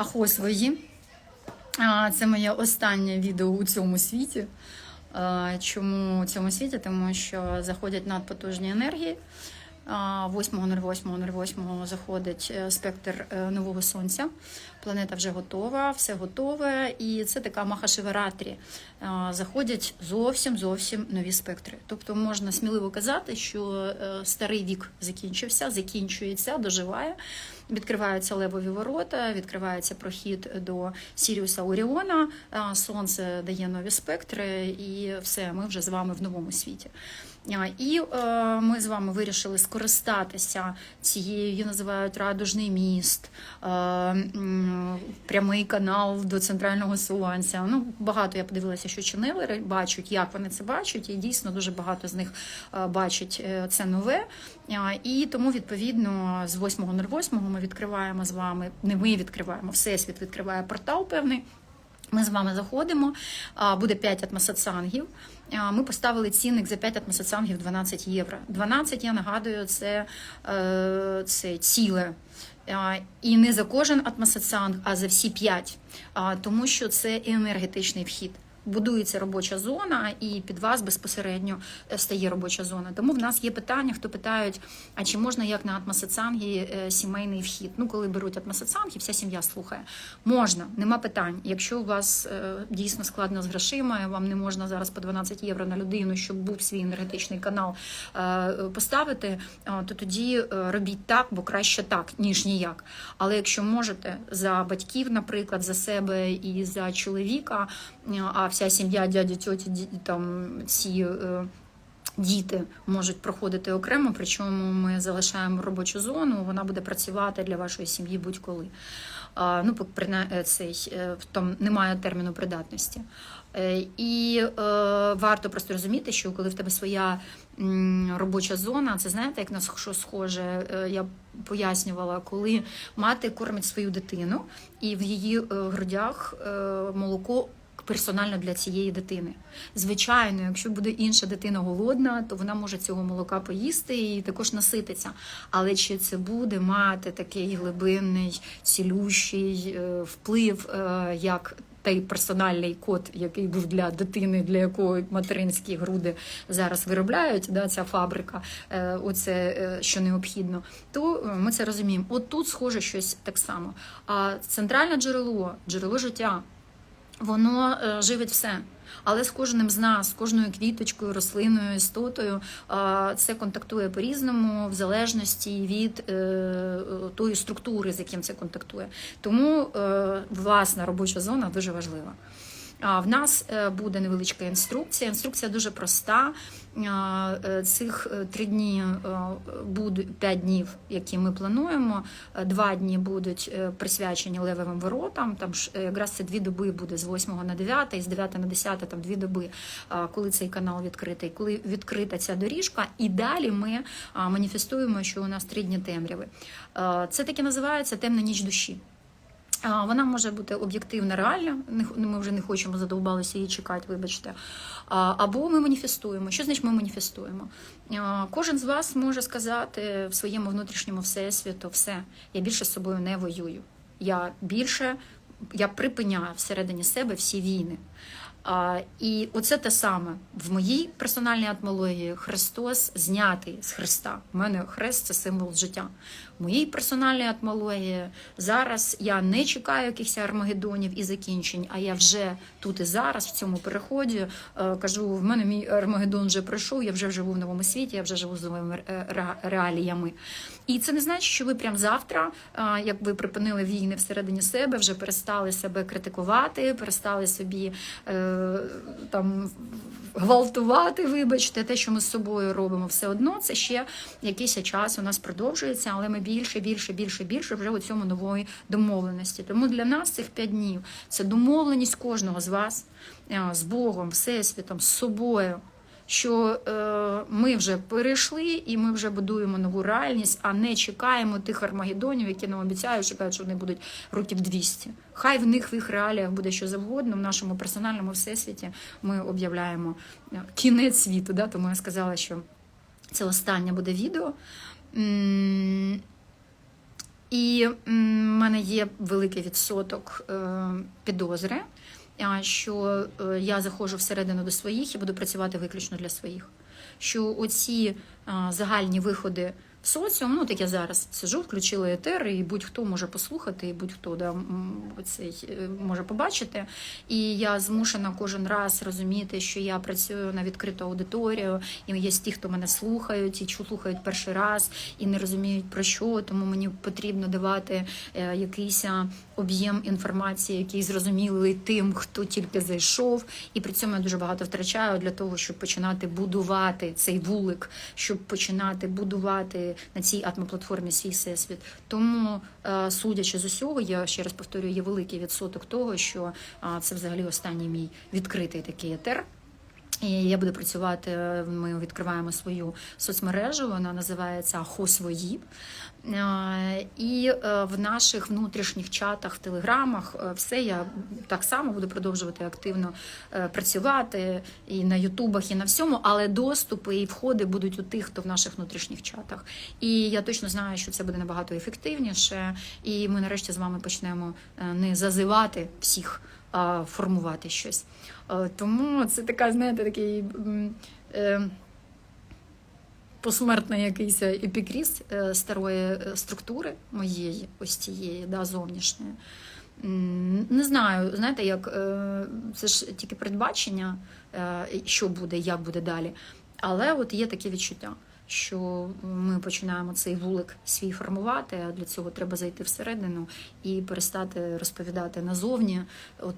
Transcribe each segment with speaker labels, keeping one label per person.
Speaker 1: Ахо свої. Це моє останнє відео у цьому світі. Чому у цьому світі? Тому що заходять надпотужні енергії. А, 8.08.08 заходить е, спектр е, нового сонця. Планета вже готова, все готове, і це така махашиваратрі. А, Заходять зовсім зовсім нові спектри. Тобто можна сміливо казати, що е, старий вік закінчився, закінчується, доживає. Відкриваються левові ворота, відкривається прохід до Сіріуса Оріона. Сонце дає нові спектри, і все, ми вже з вами в новому світі. І е, ми з вами вирішили скористатися цією, її називають радужний міст, е, прямий канал до центрального сонця. Ну, багато я подивилася, що ченелери бачать, як вони це бачать, і дійсно дуже багато з них е, бачать це нове. І тому, відповідно, з 8.08 ми відкриваємо з вами, не ми відкриваємо, Всесвіт відкриває портал певний. Ми з вами заходимо, буде 5 атмосацангів. Ми поставили цінник за 5 атмосатсангів 12 євро. 12, я нагадую, це, е, це ціле. І не за кожен атмосацанг, а за всі 5, тому що це енергетичний вхід. Будується робоча зона, і під вас безпосередньо е, стає робоча зона. Тому в нас є питання, хто питають, а чи можна як на атмосатсангі е, сімейний вхід? Ну, коли беруть атмосатсанг, і вся сім'я слухає. Можна, нема питань. Якщо у вас е, дійсно складно з грошима, вам не можна зараз по 12 євро на людину, щоб був свій енергетичний канал поставити, то тоді робіть так, бо краще так, ніж ніяк. Але якщо можете за батьків, наприклад, за себе і за чоловіка, а вся сім'я, дяді, тьоті, ді- там ці. е, Діти можуть проходити окремо, причому ми залишаємо робочу зону, вона буде працювати для вашої сім'ї будь-коли. Ну, принаймні, цей е, там немає терміну придатності. Е, І е, варто просто розуміти, що коли в тебе своя робоча зона, це знаєте, як на що схоже, е, я пояснювала, коли мати кормить свою дитину, і в її е, грудях е, молоко персонально для цієї дитини. Звичайно, якщо буде інша дитина голодна, то вона може цього молока поїсти і також насититься. Але чи це буде мати такий глибинний, цілющий е, вплив, е, як той персональний код, який був для дитини, для якої материнські груди зараз виробляють, да, ця фабрика, е, оце що необхідно, то ми це розуміємо. От тут схоже щось так само. А центральне джерело, джерело життя, воно е, живить все. Але з кожним з нас, з кожною квіточкою, рослиною, істотою, е, це контактує по-різному, в залежності від е, тої структури, з яким це контактує. Тому власна робоча зона дуже важлива. В нас е, буде невеличка інструкція. Інструкція дуже проста. Е, Цих е, три дні будуть п'ять днів, які ми плануємо. Два дні будуть присвячені левовим воротам. Там ж якраз це дві доби буде з 8 на 9, і з 9 на 10 там дві доби, коли цей канал відкритий, коли відкрита ця доріжка, і далі ми маніфестуємо, що у нас три дні темряви. Це таке називається темна ніч душі. Вона може бути об'єктивна, реальна. Ми вже не хочемо задовбалися її чекати, вибачте. Або ми маніфестуємо. Що значить ми маніфестуємо? Кожен з вас може сказати в своєму внутрішньому всесвіту, все, я більше з собою не воюю. Я більше я припиняю всередині себе всі війни. І оце те саме в моїй персональній атмології Христос знятий з Христа. У мене хрест це символ життя. Моїй персональній атмології зараз я не чекаю якихось армагеддонів і закінчень, а я вже тут і зараз, в цьому переході, е, кажу: в мене мій армагеддон вже пройшов, я вже живу в новому світі, я вже живу з новими е, реаліями. І це не значить, що ви прямо завтра, як ви припинили війни всередині себе, вже перестали себе критикувати, перестали собі е, там гвалтувати, вибачте, те, що ми з собою робимо, все одно це ще якийсь час у нас продовжується, але ми більше, більше, більше, більше вже у цьому нової домовленості. Тому для нас цих п'ять днів це домовленість кожного з вас е, з Богом, Всесвітом, з собою. Що е, ми вже перейшли і ми вже будуємо нову реальність, а не чекаємо тих армагеддонів, які нам обіцяють, що кажуть, що вони будуть років 200. Хай в них в їх реаліях буде що завгодно. В нашому персональному всесвіті ми об'являємо е, кінець світу. Да? Тому я сказала, що це останнє буде відео. І в мене є великий відсоток е, підозри, що е, я заходжу всередину до своїх і буду працювати виключно для своїх. Що оці загальні виходи соціум, ну так я зараз сижу, включила етер, і будь-хто може послухати, і будь-хто да, цей, е, може побачити. І я змушена кожен раз розуміти, що я працюю на відкриту аудиторію, і є ті, хто мене слухають, і слухають перший раз, і не розуміють про що, тому мені потрібно давати е, якийсь об'єм інформації, який зрозумілий тим, хто тільки зайшов, і при цьому я дуже багато втрачаю для того, щоб починати будувати цей вулик, щоб починати будувати на цій атмоплатформі свій всесвіт. Тому, е, судячи з усього, я ще раз повторюю, є великий відсоток того, що це взагалі останній мій відкритий такий етер. І я буду працювати. е, Ми відкриваємо свою соцмережу. Вона називається Ахо свої. Е, І е, в наших внутрішніх чатах, в телеграмах, все я так само буду продовжувати активно працювати і на Ютубах, і на всьому, але доступи і входи будуть у тих, хто в наших внутрішніх чатах. І я точно знаю, що це буде набагато ефективніше. І ми нарешті з вами почнемо не зазивати всіх, формувати щось. Е, Тому це така, знаєте, такий. е, Посмертний якийсь епікріз е, старої структури моєї, ось цієї, да, зовнішньої. Не знаю, знаєте, як це ж тільки передбачення, що буде, як буде далі. Але от є таке відчуття, що ми починаємо цей вулик свій формувати, а для цього треба зайти всередину і перестати розповідати назовні,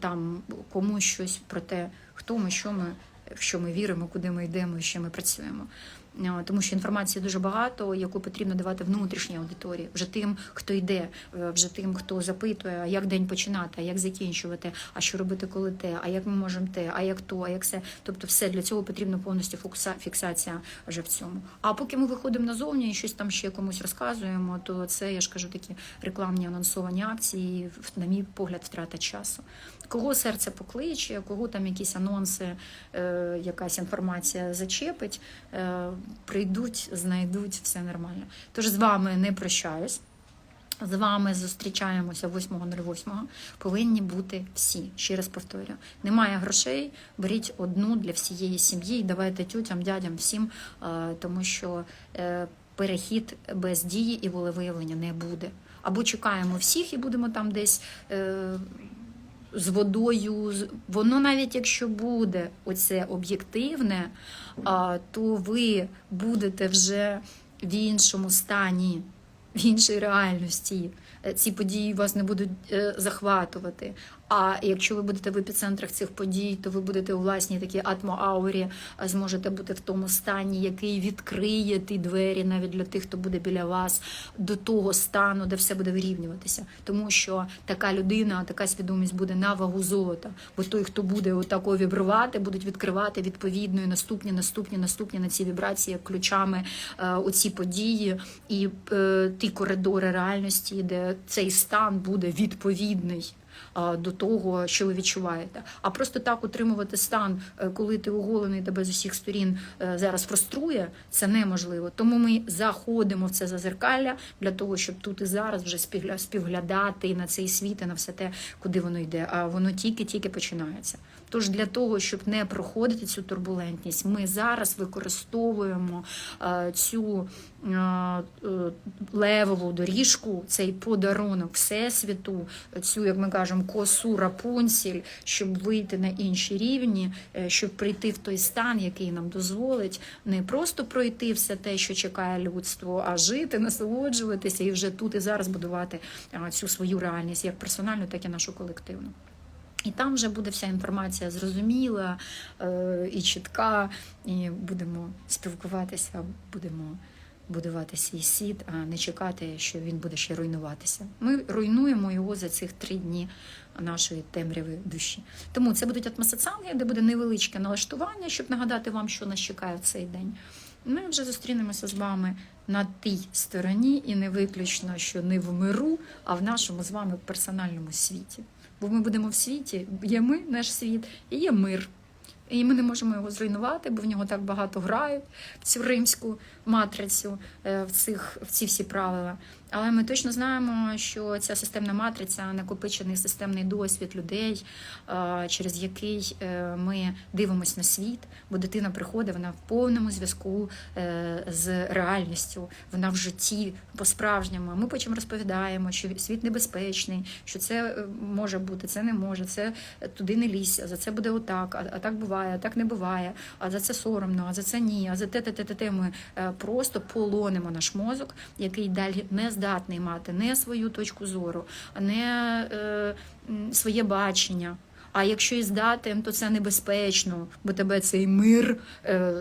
Speaker 1: там комусь щось про те, хто ми, що ми, в що ми віримо, куди ми йдемо і що ми працюємо. Е, Тому що інформації дуже багато, яку потрібно давати внутрішній аудиторії, вже тим, хто йде, е, вже тим, хто запитує, як день починати, а як закінчувати, а що робити, коли те, а як ми можемо те, а як то, а як все. Тобто, все для цього потрібно повністю фокуса- фіксація вже в цьому. А поки ми виходимо назовні і щось там ще комусь розказуємо, то це я ж кажу такі рекламні анонсовані акції, на мій погляд, втрата часу. Кого серце покличе, кого там якісь анонси, е, якась інформація зачепить, е, прийдуть, знайдуть, все нормально. Тож з вами не прощаюсь. З вами зустрічаємося 8.08. Повинні бути всі. Ще раз повторюю. Немає грошей, беріть одну для всієї сім'ї і давайте тютям, дядям, всім, е, тому що перехід без дії і волевиявлення не буде. Або чекаємо всіх і будемо там десь. З водою, воно навіть якщо буде оце об'єктивне, то ви будете вже в іншому стані, в іншій реальності. Е, Ці події вас не будуть е, захватувати. А якщо ви будете в епіцентрах цих подій, то ви будете у власній такій атмоаурі, а зможете бути в тому стані, який відкриє ті двері навіть для тих, хто буде біля вас, до того стану, де все буде вирівнюватися. Тому що така людина, така свідомість буде на вагу золота. Бо той, хто буде отако вібрувати, будуть відкривати відповідно і наступні, наступні, наступні на ці вібрації ключами е, оці події і е, ті коридори реальності, де цей стан буде відповідний до того, що ви відчуваєте. А просто так утримувати стан, е, коли ти оголений тебе з усіх сторін е, зараз фруструє, це неможливо. Тому ми заходимо в це зазеркалля для того, щоб тут і зараз вже співгля- співглядати на цей світ, і на все те, куди воно йде. А воно тільки-тільки починається. Тож для того, щоб не проходити цю турбулентність, ми зараз використовуємо е, цю е, е, левову доріжку, цей подарунок Всесвіту, цю, як ми кажемо, косу Рапунціль, щоб вийти на інші рівні, щоб прийти в той стан, який нам дозволить не просто пройти все те, що чекає людство, а жити, насолоджуватися і вже тут і зараз будувати цю свою реальність, як персональну, так і нашу колективну. І там вже буде вся інформація зрозуміла е, і чітка, і будемо спілкуватися, будемо будувати свій світ, а не чекати, що він буде ще руйнуватися. Ми руйнуємо його за цих три дні нашої темряви душі. Тому це будуть атмосоціальні, де буде невеличке налаштування, щоб нагадати вам, що нас чекає в цей день. Ми вже зустрінемося з вами на тій стороні, і не виключно, що не в миру, а в нашому з вами персональному світі. Бо ми будемо в світі, є ми, наш світ, і є мир. І ми не можемо його зруйнувати, бо в нього так багато грають в цю римську матрицю, е, в, цих, в ці всі правила. Але ми точно знаємо, що ця системна матриця накопичений системний досвід людей, е, через який е, ми дивимося на світ, бо дитина приходить, вона в повному зв'язку з реальністю, вона в житті по-справжньому. Ми потім розповідаємо, що світ небезпечний, що це може бути, це не може, це туди не лізь, за це буде отак, а так буває, а так не буває, а за це соромно, а за це ні, а за те, те, те, те, те. Ми е, просто полонимо наш мозок, який далі не здатний мати не свою точку зору, не е, своє бачення. А якщо і здатен, то це небезпечно, бо тебе цей мир е,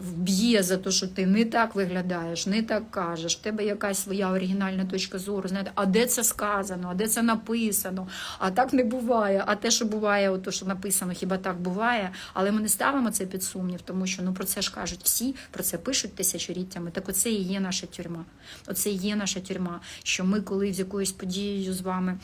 Speaker 1: вб'є за те, що ти не так виглядаєш, не так кажеш. В тебе якась своя оригінальна точка зору. Знаєте, а де це сказано, а де це написано? А так не буває. А те, що буває, ото що написано, хіба так буває? Але ми не ставимо це під сумнів, тому що ну про це ж кажуть всі, про це пишуть тисячоліттями. Так оце і є наша тюрма. Оце і є наша тюрма. Що ми, коли з якоюсь подією з вами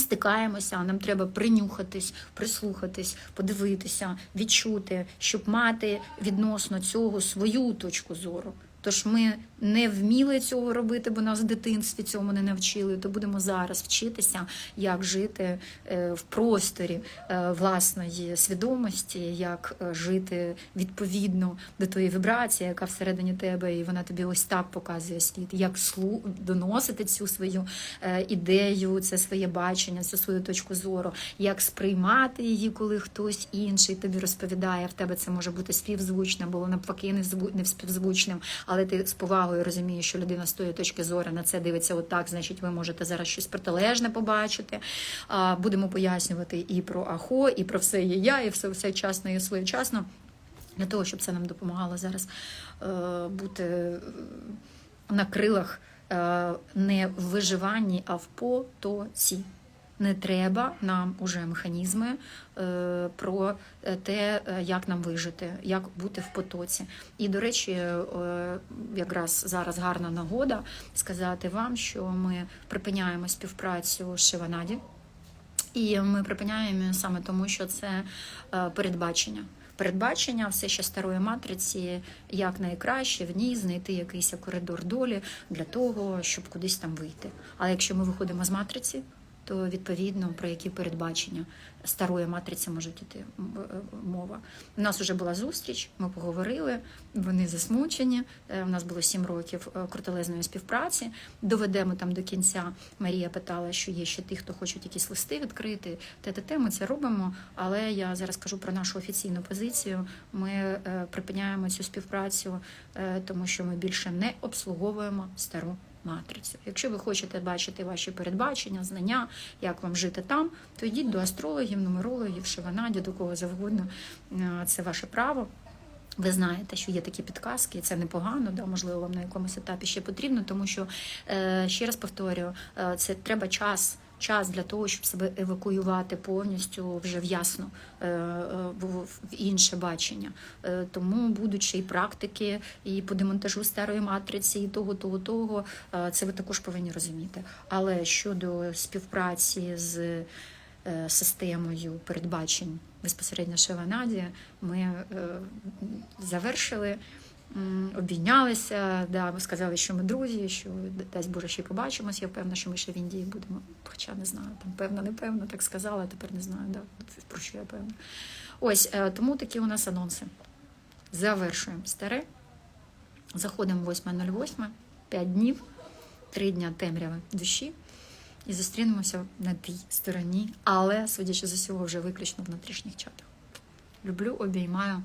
Speaker 1: стикаємося, нам треба принюхатись, прислухатись, подивитися, відчути, щоб мати відносно цього свою точку зору. Тож ми не вміли цього робити, бо нас в дитинстві цьому не навчили. То будемо зараз вчитися, як жити е, в просторі е, власної свідомості, як е, жити відповідно до тої вібрації, яка всередині тебе, і вона тобі ось так показує світ, як слу доносити цю свою ідею, це своє бачення, цю свою точку зору, як сприймати її, коли хтось інший тобі розповідає. В тебе це може бути співзвучним, або навпаки, не співзвучним, але ти з повагою розумієш, що людина з тої точки зору на це дивиться отак, значить, ви можете зараз щось протилежне побачити. Будемо пояснювати і про ахо, і про все є я, і все всечасно і своєчасно. Для того, щоб це нам допомагало зараз е, бути е, на крилах е, не в виживанні, а в потоці. Не треба нам уже механізми е, про те, е, як нам вижити, як бути в потоці. І, до речі, е, якраз зараз гарна нагода сказати вам, що ми припиняємо співпрацю з Шиванаді. І ми припиняємо саме тому, що це е, передбачення. Передбачення все ще старої матриці, як найкраще в ній знайти якийсь коридор долі для того, щоб кудись там вийти. Але якщо ми виходимо з матриці, то відповідно про які передбачення старої матриці може йти мова. У нас вже була зустріч, ми поговорили, вони засмучені. Е, У нас було сім років е, крутелезної співпраці. Доведемо там до кінця. Марія питала, що є ще ті, хто хочуть якісь листи відкрити. Те-те-те, ми це робимо. Але я зараз кажу про нашу офіційну позицію. Ми е, припиняємо цю співпрацю, тому що ми більше не обслуговуємо стару матрицю. Якщо ви хочете бачити ваші передбачення, знання, як вам жити там, то йдіть до астрологів, нумерологів, шиванаді, до кого завгодно. Е, Це ваше право. Ви знаєте, що є такі підказки, і це непогано, да, можливо, вам на якомусь етапі ще потрібно, тому що, е, ще раз повторюю, е, це треба час. Час для того, щоб себе евакуювати повністю вже в ясно е, е, в інше бачення. Е, Тому ще й практики, і по демонтажу старої матриці, і того, того, того. Це ви також повинні розуміти. Але щодо співпраці з системою передбачень безпосередньо Шеванаді, ми завершили. Обійнялися, да, ми сказали, що ми друзі, що дасть Боже ще побачимось. Я впевнена, що ми ще в Індії будемо. Хоча не знаю, там певно, непевно, так сказала, тепер не знаю, да, про що я певна. Ось е, тому такі у нас анонси. Завершуємо старе. Заходимо 8.08, 5 днів, 3 дня темряви душі. І зустрінемося на тій стороні, але, судячи з усього, вже виключно в внутрішніх чатах. Люблю, обіймаю.